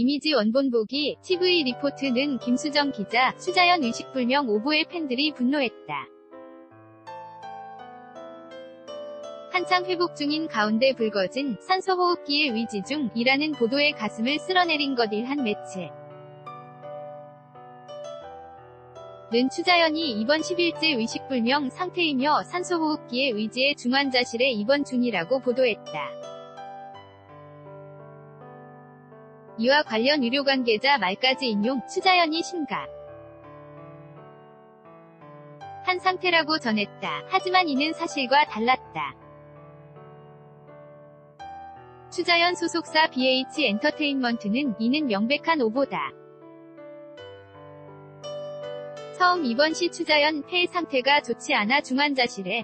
이미지 원본 보기 TV 리포트는 김수정 기자, 수자연 의식불명 오보의 팬들이 분노했다. 한창 회복 중인 가운데 불거진 산소호흡기의 위지 중이라는 보도에 가슴을 쓸어내린 것일한 매체. 는 추자연이 이번 10일째 의식불명 상태이며 산소호흡기의 의지의 중환자실에 입원 중이라고 보도했다. 이와 관련 의료 관계자 말까지 인용, 추자연이 심각. 한 상태라고 전했다. 하지만 이는 사실과 달랐다. 추자연 소속사 BH 엔터테인먼트는 이는 명백한 오보다. 처음 입원 시 추자연 폐 상태가 좋지 않아 중환자실에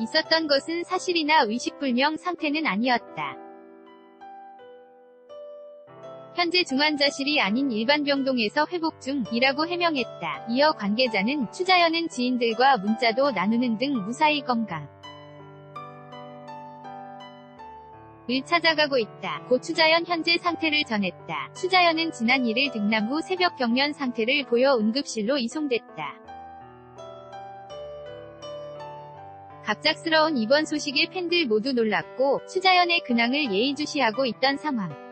있었던 것은 사실이나 의식불명 상태는 아니었다. 현재 중환자실이 아닌 일반 병동에서 회복 중이라고 해명했다. 이어 관계자는 추자연은 지인들과 문자도 나누는 등 무사히 건강. 을 찾아가고 있다. 고 추자연 현재 상태를 전했다. 추자연은 지난 1일 등남 후 새벽 경련 상태를 보여 응급실로 이송됐다. 갑작스러운 입원 소식에 팬들 모두 놀랐고 추자연의 근황을 예의주시하고 있던 상황.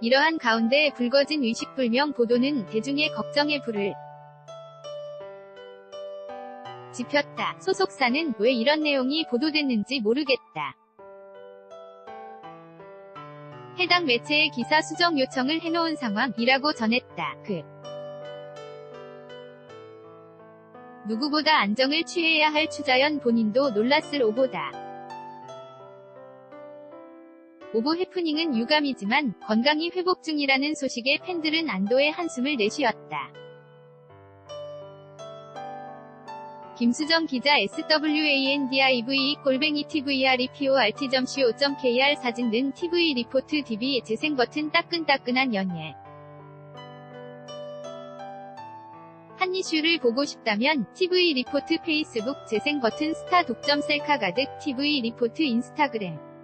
이러한 가운데 불거진 의식불명 보도는 대중의 걱정에 불을 지폈다. 소속사는 왜 이런 내용이 보도됐는지 모르겠다. 해당 매체에 기사 수정 요청을 해놓은 상황이라고 전했다. 그 누구보다 안정을 취해야 할 추자연 본인도 놀랐을 오보다. 오보 해프닝은 유감이지만 건강이 회복 중이라는 소식에 팬들은 안도의 한숨을 내쉬었다. 김수정 기자 SWANDIV 골뱅이 TVREPORT.co.kr 사진 는 TV 리포트 DB 재생 버튼 따끈따끈한 연예 한 이슈를 보고 싶다면 TV 리포트 페이스북 재생 버튼 스타 독점 셀카 가득 TV 리포트 인스타그램